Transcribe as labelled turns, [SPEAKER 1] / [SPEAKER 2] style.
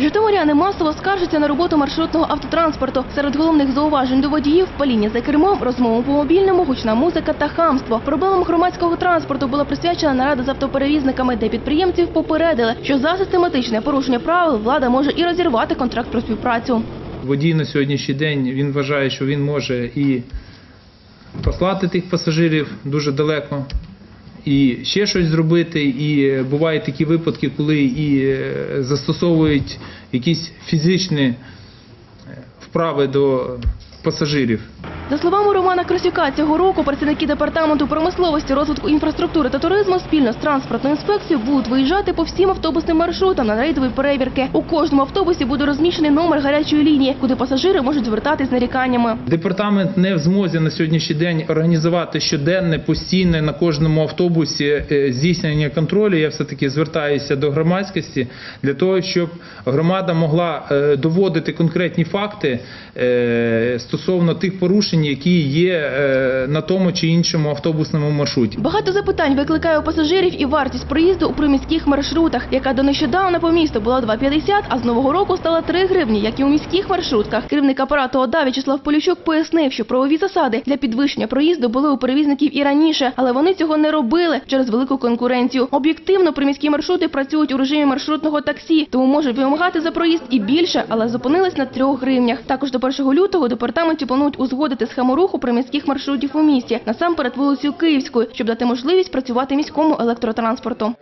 [SPEAKER 1] Житомиряни масово скаржаться на роботу маршрутного автотранспорту. Серед головних зауважень до водіїв – паління за кермом, розмова по мобільному, гучна музика та хамство. Проблемам громадського транспорту була присвячена нарада з автоперевізниками, де підприємців попередили, що за систематичне порушення правил влада може і розірвати контракт про співпрацю.
[SPEAKER 2] Водій на сьогоднішній день він вважає, що він може і послати тих пасажирів дуже далеко, і ще щось зробити. І бувають такі випадки, коли і е, застосовують якісь фізичні е, вправи до пасажирів.
[SPEAKER 1] За словами Романа Красюка, цього року працівники департаменту промисловості, розвитку інфраструктури та туризму спільно з транспортною інспекцією будуть виїжджати по всім автобусним маршрутам на рейдові перевірки. У кожному автобусі буде розміщений номер гарячої лінії, куди пасажири можуть звертатись з наріканнями.
[SPEAKER 2] Департамент не в змозі на сьогоднішній день організувати щоденне, постійне на кожному автобусі е, здійснення контролю. Я все таки звертаюся до громадськості для того, щоб громада могла е, доводити конкретні факти е, стосовно тих порушень, які є е, на тому чи іншому автобусному маршруті.
[SPEAKER 1] Багато запитань викликає у пасажирів і вартість проїзду у приміських маршрутах, яка донещодавна по місту була 2,50, а з нового року стала 3 гривні, як і у міських маршрутках. Керівник апарату ОДА В'ячеслав Поліщук пояснив, що правові засади для підвищення проїзду були у перевізників і раніше, але вони цього не робили через велику конкуренцію. Об'єктивно, приміські маршрути працюють у режимі маршрутного таксі, тому можуть вимагати за проїзд і більше, але зупинились на 3 гривнях. Також до 1 лютого департаменті планують узгодити схему руху приміських маршрутів у місті, насамперед вулицю Київською, щоб дати можливість працювати міському електротранспорту.